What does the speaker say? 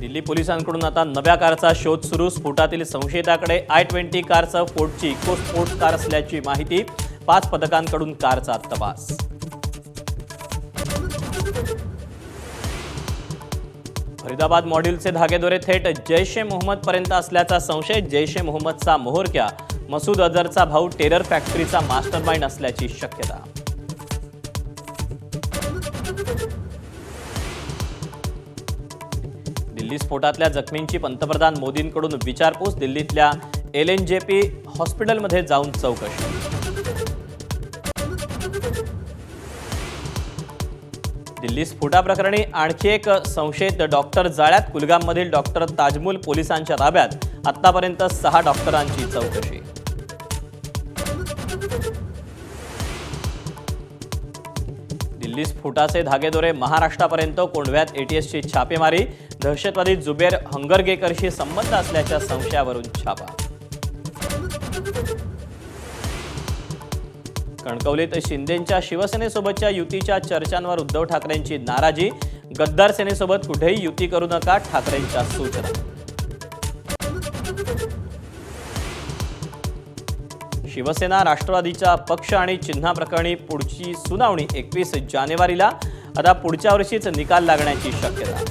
दिल्ली पोलिसांकडून आता नव्या कारचा शोध सुरू. स्फोटातील संशयिताकडे आय ट्वेंटी कारचं फोर्टची इको स्पोर्ट्स कार असल्याची माहिती. पाच पथकांकडून कारचा तपास. फरीदाबाद मॉड्यूलचे धागेदोरे थेट जैश ए मोहम्मद पर्यंत असल्याचा संशय. जैश ए मोहम्मदचा मोहोरक्या. मसूद अझरचा भाऊ टेरर फॅक्टरीचा मास्टरमाइंड असल्याची शक्यता. दिल्ली स्फोटातल्या जखमींची पंतप्रधान मोदींकडून विचारपूस दिल्लीतल्या एल एन जे पी हॉस्पिटलमध्ये जाऊन चौकशी. दिल्ली स्फोटाप्रकरणी आणखी एक संशयित डॉक्टर जाळ्यात कुलगाममधील डॉक्टर ताजमूल पोलिसांच्या ताब्यात. आतापर्यंत सहा डॉक्टरांची चौकशी. दिल्लीस फुटाचे धागेदोरे महाराष्ट्रापर्यंत कोंढव्यात एटीएसची छापेमारी दहशतवादी जुबेर हंगरगेकरशी संबंध असल्याच्या संशयावरून छापा. कणकवलीत शिंदेंच्या शिवसेनेसोबतच्या युतीच्या चर्चांवर उद्धव ठाकरेंची नाराजी गद्दार सेनेसोबत कुठेही युती करू नका ठाकरेंच्या सूचना. शिवसेना राष्ट्रवादीच्या पक्ष आणि चिन्हाप्रकरणी पुढची सुनावणी एकवीस जानेवारीला. आता पुढच्या वर्षीच निकाल लागण्याची शक्यता.